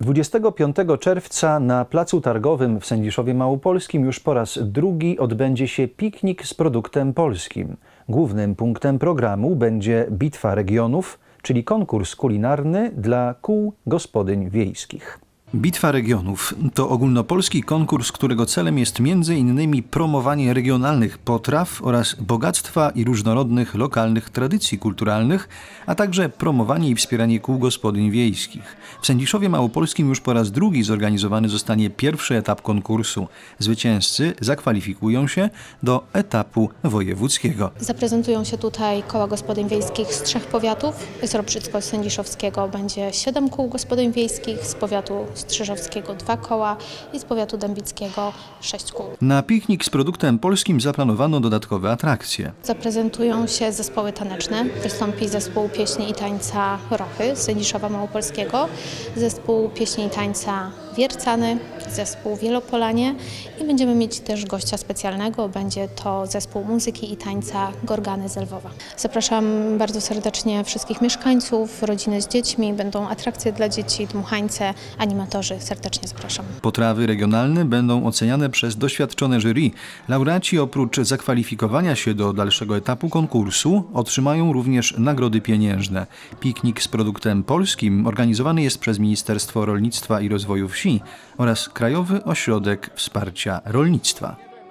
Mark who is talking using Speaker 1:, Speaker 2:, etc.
Speaker 1: 25 czerwca na Placu Targowym w Sędziszowie Małopolskim już po raz drugi odbędzie się piknik z produktem polskim. Głównym punktem programu będzie Bitwa Regionów, czyli konkurs kulinarny dla kół gospodyń wiejskich. Bitwa Regionów to ogólnopolski konkurs, którego celem jest m.in. promowanie regionalnych potraw oraz bogactwa i różnorodnych lokalnych tradycji kulturalnych, a także promowanie i wspieranie kół gospodyń wiejskich. W Sędziszowie Małopolskim już po raz drugi zorganizowany zostanie pierwszy etap konkursu. Zwycięzcy zakwalifikują się do etapu wojewódzkiego.
Speaker 2: Zaprezentują się tutaj koła gospodyń wiejskich z trzech powiatów. Z Robrzycko-Sędziszowskiego będzie siedem kół gospodyń wiejskich, z powiatu Strzyżowskiego dwa koła i z powiatu Dębickiego sześć kół.
Speaker 1: Na piknik z produktem polskim zaplanowano dodatkowe atrakcje.
Speaker 2: Zaprezentują się zespoły taneczne. Wystąpi zespół pieśni i tańca Rochy z Sędziszowa Małopolskiego, zespół pieśni i tańca Wiercany, zespół Wielopolanie i będziemy mieć też gościa specjalnego. Będzie to zespół muzyki i tańca Gorgany z Lwowa. Zapraszam bardzo serdecznie wszystkich mieszkańców, rodziny z dziećmi. Będą atrakcje dla dzieci, dmuchańce, animatorzy. Serdecznie zapraszam.
Speaker 1: Potrawy regionalne będą oceniane przez doświadczone jury. Laureaci oprócz zakwalifikowania się do dalszego etapu konkursu otrzymają również nagrody pieniężne. Piknik z produktem polskim organizowany jest przez Ministerstwo Rolnictwa i Rozwoju Oraz Krajowy Ośrodek Wsparcia Rolnictwa.